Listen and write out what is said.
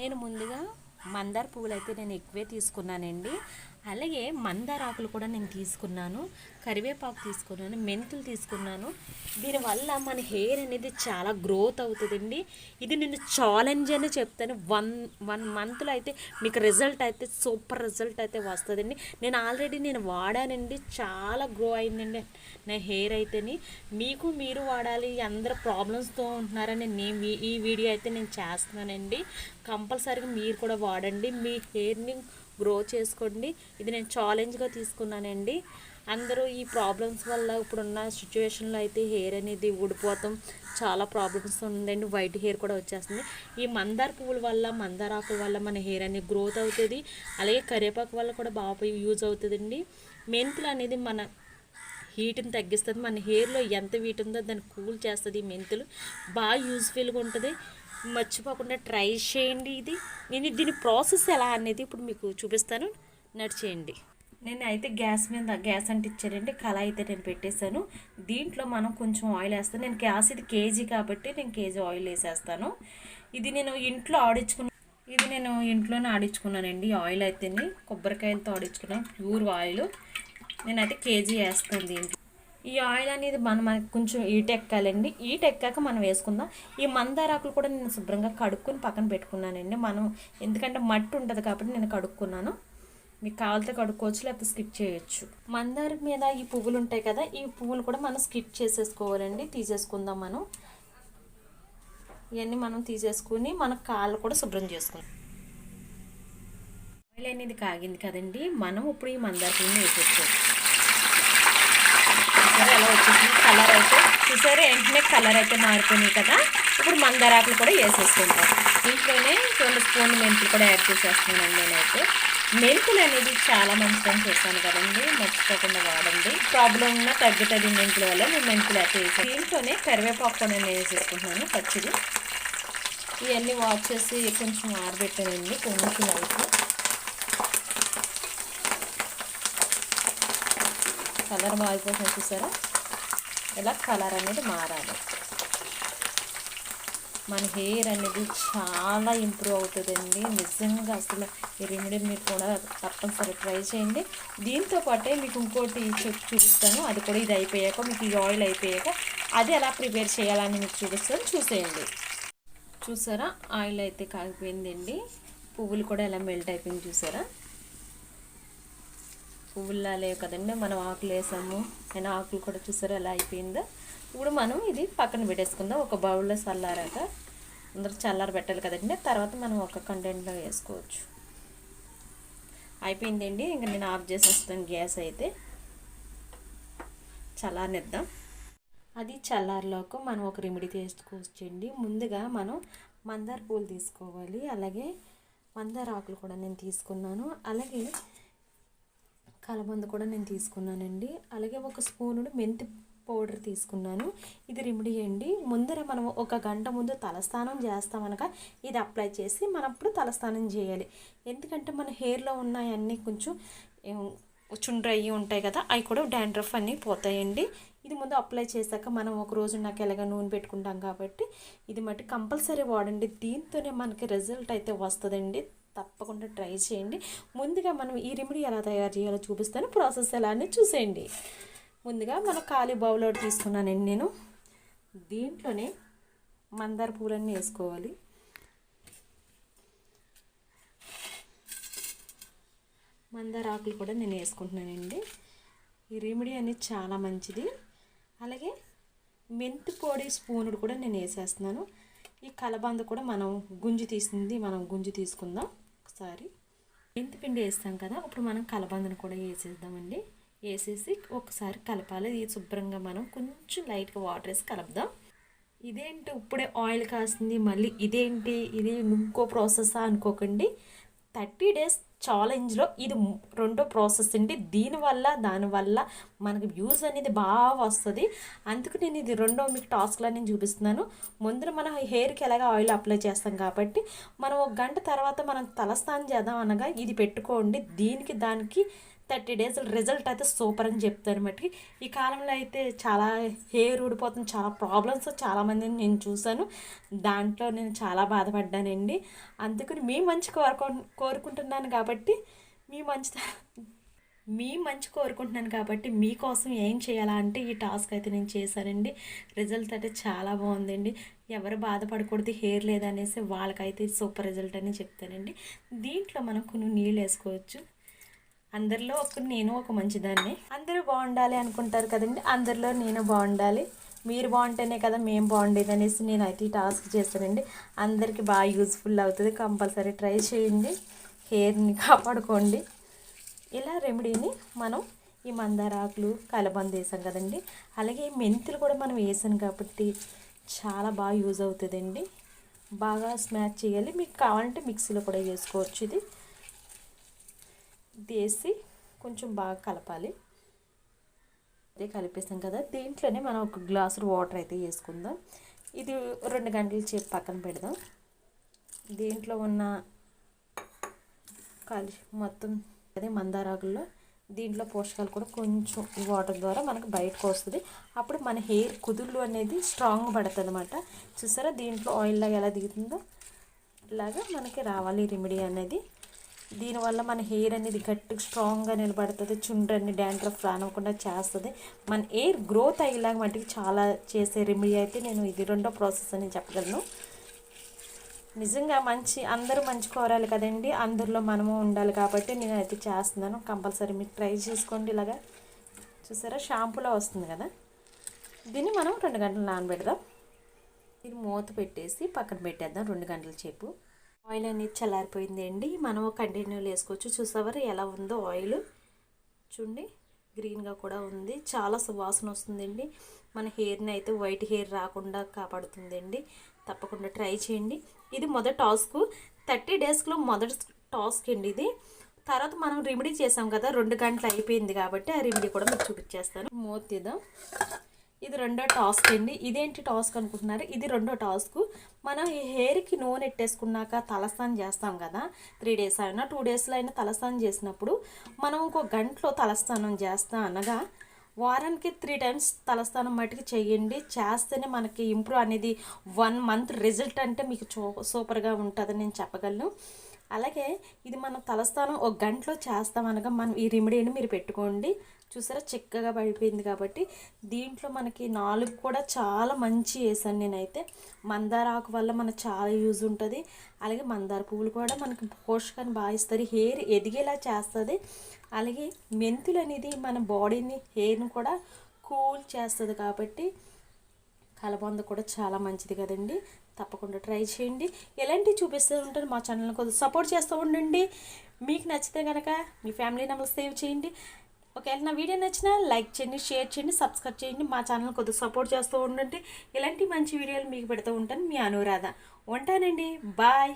నేను ముందుగా మందార పువ్వులు అయితే నేను ఎక్కువే తీసుకున్నానండి. అలాగే మందార ఆకులు కూడా నేను తీసుకున్నాను. కరివేపాకు తీసుకున్నాను మెంతులు తీసుకున్నాను. దీనివల్ల మన హెయిర్ అనేది చాలా గ్రోత్ అవుతుందండి. ఇది నేను ఛాలెంజ్ అని చెప్తాను. వన్ వన్ మంత్లో అయితే మీకు రిజల్ట్ అయితే సూపర్ రిజల్ట్ అయితే వస్తుందండి. నేను ఆల్రెడీ నేను వాడానండి. చాలా గ్రో అయిందండి నా హెయిర్ అయితేని. మీకు మీరు వాడాలి అందరు ప్రాబ్లమ్స్తో ఉంటున్నారని నేను ఈ వీడియో అయితే నేను చేస్తున్నానండి. కంపల్సరీగా మీరు కూడా వాడండి. మీ హెయిర్ని గ్రో చేసుకోండి. ఇది నేను ఛాలెంజ్గా తీసుకున్నానండి. అందరూ ఈ ప్రాబ్లమ్స్ వల్ల ఇప్పుడున్న సిచ్యువేషన్లో అయితే హెయిర్ అనేది ఊడిపోతాం. చాలా ప్రాబ్లమ్స్ ఉందండి. వైట్ హెయిర్ కూడా వచ్చేస్తుంది. ఈ మందార పువ్వుల వల్ల మందార ఆకుల వల్ల మన హెయిర్ అనేది గ్రోత్ అవుతుంది. అలాగే కరివేపాకు వల్ల కూడా బాగా యూజ్ అవుతుందండి. మెంతులు అనేది మన హీట్ని తగ్గిస్తుంది. మన హెయిర్లో ఎంత హీట్ ఉందో దాన్ని కూల్ చేస్తుంది ఈ మెంతులు. బాగా యూజ్ఫుల్గా ఉంటుంది. మర్చిపోకుండా ట్రై చేయండి ఇది. నేను దీని ప్రాసెస్ ఎలా అనేది ఇప్పుడు మీకు చూపిస్తాను. నడిచేయండి నేను అయితే గ్యాస్ మీద గ్యాస్ అంటే ఇచ్చారండి కళాయి అయితే నేను పెట్టేశాను. దీంట్లో మనం కొంచెం ఆయిల్ వేస్తాను. నేను గ్యాస్ ఇది కేజీ కాబట్టి నేను కేజీ ఆయిల్ వేసేస్తాను. ఇది నేను ఇంట్లో ఆడించుకున్న ఇది నేను ఇంట్లోనే ఆడించుకున్నానండి ఆయిల్ అయితేనే. కొబ్బరికాయలతో ఆడించుకున్నాను. Pure oil. నేనైతే కేజీ వేస్తాను దీంట్లో. ఈ ఆయిల్ అనేది మనం మనకి కొంచెం ఈట ఎక్కాలండి. ఈట ఎక్కాక మనం వేసుకుందాం. ఈ మందారాకులు కూడా నేను శుభ్రంగా కడుక్కుని పక్కన పెట్టుకున్నానండి. మనం ఎందుకంటే మట్టి ఉంటుంది కాబట్టి నేను కడుక్కున్నాను. మీకు కావాలితే కడుక్కోవచ్చు లేకపోతే స్కిప్ చేయొచ్చు. మందార మీద ఈ పువ్వులు ఉంటాయి కదా ఈ పువ్వులు కూడా మనం స్కిప్ చేసేసుకోవాలండి. తీసేసుకుందాం మనం. ఇవన్నీ మనం తీసేసుకుని మన కాళ్ళు కూడా శుభ్రం చేసుకుందాం. ఆయిల్ అనేది కాగింది కదండి. మనం ఇప్పుడు ఈ మందార పువ్వుని వేసేసుకోవచ్చు. వచ్చేసింది. కలర్ అయితే చూసారు వెంటనే కలర్ అయితే మారిపోయినాయి కదా. ఇప్పుడు మందారాకులు కూడా వేసేసుకుంటాం. దీంట్లోనే రెండు స్పూన్ మెంతులు కూడా యాడ్ చేసేస్తున్నాను నేనైతే. మెంతులు అనేది చాలా మంచిదని చెప్పాను కదండి మర్చిపోకుండా వాడండి. ప్రాబ్లం ఉన్నా తగ్గుతుంది మెంతుల వల్ల నేను మెంతులు యాడ్ చేసి దీంట్లోనే కరివేపాకు కూడా నేను వేసేసుకుంటున్నాను పచ్చిది. ఇవన్నీ వాష్ చేసి కొంచెం ఆరబెట్టానండి కొంచెం అయితే కలర్ మారిపోతుంది చూసారా? ఇలా కలర్ అనేది మారాలి. మన హెయిర్ అనేది చాలా ఇంప్రూవ్ అవుతుందండి. నిజంగా అసలు ఈ రెమెడీ మీరు కూడా తప్పనిసరి ట్రై చేయండి. దీంతో పాటే మీకు ఇంకోటి చూపిస్తాను. అది కూడా ఇది అయిపోయాక మీకు ఈ ఆయిల్ అయిపోయాక అది ఎలా ప్రిపేర్ చేయాలని మీకు చూపిస్తాను. చూసేయండి. చూసారా? ఆయిల్ అయితే కాగిపోయిందండి. పువ్వులు కూడా ఎలా మెల్ట్ అయిపోయింది చూసారా? పువ్వుల్లా లేవు కదండి మనం ఆకులు వేసాము. నేను ఆకులు కూడా చూసారు ఎలా అయిపోయిందో. ఇప్పుడు మనం ఇది పక్కన పెట్టేసుకుందాం ఒక బౌల్లో చల్లారాక. అందరూ చల్లార పెట్టాలి కదండి తర్వాత మనం ఒక కంటెంట్లో వేసుకోవచ్చు. అయిపోయిందండి ఇంకా నేను ఆఫ్ చేసేస్తాను గ్యాస్ అయితే. చల్లారనిద్దాం. అది చల్లారిలోకి మనం ఒక రెమెడీ చేసుకోవచ్చండి ముందుగా మనం మందార పూలు తీసుకోవాలి అలాగే మందార ఆకులు కూడా నేను తీసుకున్నాను. అలాగే కలబంద కూడా నేను తీసుకున్నానండి. అలాగే ఒక స్పూనుడు మెంతి పౌడర్ తీసుకున్నాను. ఇది రెమెడీ అండి. ముందర మనం ఒక గంట ముందు తలస్నానం చేస్తామనక ఇది అప్లై చేసి మనం అప్పుడు తలస్నానం చేయాలి. ఎందుకంటే మన హెయిర్లో ఉన్నాయన్నీ కొంచెం చుండ్రు అయ్యి ఉంటాయి కదా అవి కూడా డాండ్రఫ్ అన్నీ పోతాయండి. ఇది ముందు అప్లై చేశాక మనం ఒక రోజు నాకు ఎలాగ నూనె పెట్టుకుంటాం కాబట్టి ఇది మట్టి కంపల్సరీ వాడండి. దీంతోనే మనకి రిజల్ట్ అయితే వస్తుందండి. తప్పకుండా ట్రై చేయండి. ముందుగా మనం ఈ రెమెడీ ఎలా తయారు చేయాలో చూపిస్తాను. ప్రాసెస్ ఎలా అనేది చూసేయండి. ముందుగా మన ఖాళీ బౌల్ ఒకటి తీసుకున్నానండి నేను. దీంట్లోనే మందార పూలన్నీ వేసుకోవాలి. మందార ఆకులు కూడా నేను వేసుకుంటున్నానండి. ఈ రెమెడీ అనేది చాలా మంచిది. అలాగే మెంతి పొడి స్పూనుడు కూడా నేను వేసేస్తున్నాను. ఈ కలబంద కూడా మనం గుంజు తీసింది మనం గుంజు తీసుకుందాం. ఒకసారి. మెంతి పిండి వేస్తాం కదా ఇప్పుడు మనం కలబందను కూడా వేసేద్దామండి. వేసేసి ఒకసారి కలపాలి. ఇది శుభ్రంగా మనం కొంచెం లైట్గా వాటర్ వేసి కలుపుదాం. ఇదేంటి? ఇప్పుడే ఆయిల్ కాస్తుంది మళ్ళీ ఇదేంటి? ఇది ఇంకో ప్రాసెసా అనుకోకండి. థర్టీ డేస్ ఛాలెంజ్లో ఇది రెండో ప్రాసెస్ అండి. దీనివల్ల దానివల్ల మనకి వ్యూస్ అనేది బాగా వస్తుంది. అందుకు నేను ఇది రెండో మీకు టాస్క్లో నేను చూపిస్తున్నాను. ముందు మనం హెయిర్కి ఎలాగ ఆయిల్ అప్లై చేస్తాం కాబట్టి మనం ఒక గంట తర్వాత మనం తలస్నానం చేద్దాం అనగా ఇది పెట్టుకోండి. దీనికి దానికి థర్టీ డేస్ రిజల్ట్ అయితే సూపర్ అని చెప్తారు మట్టి ఈ కాలంలో అయితే చాలా హెయిర్ ఊడిపోతుంది చాలా ప్రాబ్లమ్స్ చాలామందిని నేను చూశాను. దాంట్లో నేను చాలా బాధపడ్డానండి. అందుకని మీ మంచి కోరుకు కోరుకుంటున్నాను కాబట్టి మీ మంచి మీ మంచి కోరుకుంటున్నాను కాబట్టి మీకోసం ఏం చేయాలా అంటే ఈ టాస్క్ అయితే నేను చేశానండి. రిజల్ట్ అయితే చాలా బాగుందండి. ఎవరు బాధపడకూడదు హెయిర్ లేదనేసి వాళ్ళకైతే సూపర్ రిజల్ట్ అని చెప్తానండి. దీంట్లో మనం కొన్ని నీళ్ళు వేసుకోవచ్చు. అందరిలో ఒక నేను ఒక మంచిదాన్ని. అందరూ బాగుండాలి అనుకుంటారు కదండి. అందరిలో నేను బాగుండాలి. మీరు బాగుంటేనే కదా మేము బాగుండేది అనేసి నేను అయితే టాస్క్ చేశానండి అందరికీ బాగా యూజ్ఫుల్ అవుతుంది. కంపల్సరీ ట్రై చేయండి. హెయిర్ని కాపాడుకోండి. ఇలా రెమెడీని మనం ఈ మందార ఆకులు కలబంద వేసాం కదండి. అలాగే మెంతులు కూడా మనం వేసాం కాబట్టి చాలా బాగా యూజ్ అవుతుందండి. బాగా స్మాచ్ చేయాలి. మీకు కావాలంటే మిక్సీలో కూడా వేసుకోవచ్చు ఇది. ఇది వేసి కొంచెం బాగా కలపాలి. అదే కలిపేసాం కదా. దీంట్లోనే మనం ఒక గ్లాసు వాటర్ అయితే వేసుకుందాం. ఇది రెండు గంటల చేపు పక్కన పెడదాం. దీంట్లో ఉన్న కాలి మొత్తం అదే మందారాకుల్లో దీంట్లో పోషకాలు కూడా కొంచెం ఈ వాటర్ ద్వారా మనకు బయటకు వస్తుంది. అప్పుడు మన హెయిర్ కుదుళ్ళు అనేది స్ట్రాంగ్ పడుతుంది అనమాట చూసారా? దీంట్లో ఆయిల్లాగా ఎలా దిగుతుందో? ఇలాగా మనకి రావాలి రెమెడీ అనేది. దీనివల్ల మన హెయిర్ అనేది గట్టిగా స్ట్రాంగ్గా నిలబడుతుంది చుండ్రని డాండ్రఫ్ రానివ్వకుండా చేస్తుంది. మన హెయిర్ గ్రోత్ అయ్యేలాగా మటుకు చాలా చేసే రెమెడీ అయితే నేను ఇది రెండో ప్రాసెస్ అని చెప్పగలను. నిజంగా మంచి అందరూ మంచి కోరాలి కదండి. అందరిలో మనము ఉండాలి కాబట్టి నేను అయితే చేస్తున్నాను. కంపల్సరీ మీరు ట్రై చేసుకోండి ఇలాగా. చూసారా? షాంపూలో వస్తుంది కదా. దీన్ని మనం రెండు గంటలు నానబెడదాం. ఇది మూత పెట్టేసి పక్కన పెట్టేద్దాం రెండు గంటల చేపు ఆయిల్ అనేది చల్లారిపోయింది అండి. మనం కంటిన్యూలు వేసుకోవచ్చు. చూసావారు ఎలా ఉందో ఆయిల్. చూడండి గ్రీన్గా కూడా ఉంది. చాలా సువాసన వస్తుందండి. మన హెయిర్ని అయితే వైట్ హెయిర్ రాకుండా కాపాడుతుందండి. తప్పకుండా ట్రై చేయండి. ఇది మొదటి టాస్క్. థర్టీ డేస్లో మొదటి టాస్క్ అండి ఇది. తర్వాత మనం రెమెడీ చేసాం కదా రెండు గంటలు అయిపోయింది కాబట్టి ఆ రెమెడీ కూడా మీకు చూపించేస్తాను. మూత తీద్దాం ఇది రెండో టాస్క్ అండి. ఇదేంటి టాస్క్ అనుకుంటున్నారు? ఇది రెండో టాస్క్. మనం ఈ హెయిర్కి నూనె ఎట్టేసుకున్నాక తలస్నానం చేస్తాం కదా త్రీ డేస్ అయినా టూ డేస్లో అయినా తలస్నానం చేసినప్పుడు మనం ఇంకో గంటలో తలస్నానం చేస్తాం అనగా వారానికి త్రీ టైమ్స్ తలస్నానం మట్టుకు చేయండి. చేస్తేనే మనకి ఇంప్రూవ్ అనేది వన్ మంత్ రిజల్ట్ అంటే మీకు చూ సూపర్గా ఉంటుందని నేను చెప్పగలను. అలాగే ఇది మనం తలస్నానం ఒక గంటలో చేస్తామనగా మనం ఈ రెమెడీని మీరు పెట్టుకోండి. చూసారా? చిక్కగా పడిపోయింది కాబట్టి దీంట్లో మనకి నాలుగు కూడా చాలా మంచి వేసాను నేనైతే. మందార ఆకు వల్ల మనకు చాలా యూజ్ ఉంటుంది. అలాగే మందార పువ్వులు కూడా మనకి పోషకాన్ని బాగా ఇస్తుంది హెయిర్ ఎదిగేలా చేస్తుంది. అలాగే మెంతులు అనేది మన బాడీని హెయిర్ని కూడా కూల్ చేస్తుంది కాబట్టి కలబంద కూడా చాలా మంచిది కదండి. తప్పకుండా ట్రై చేయండి. ఎలాంటివి చూపిస్తూ ఉంటారు మా ఛానల్ని కొద్దిగా సపోర్ట్ చేస్తూ ఉండండి. మీకు నచ్చితే కనుక మీ ఫ్యామిలీ నెంబర్ సేవ్ చేయండి. ఒకవేళ నా వీడియో నచ్చినా లైక్ చేయండి షేర్ చేయండి సబ్స్క్రైబ్ చేయండి. మా ఛానల్ కొద్దిగా సపోర్ట్ చేస్తూ ఉండండి. ఇలాంటి మంచి వీడియోలు మీకు పెడుతూ ఉంటాను. మీ అనురాధ. ఉంటానండి. బాయ్.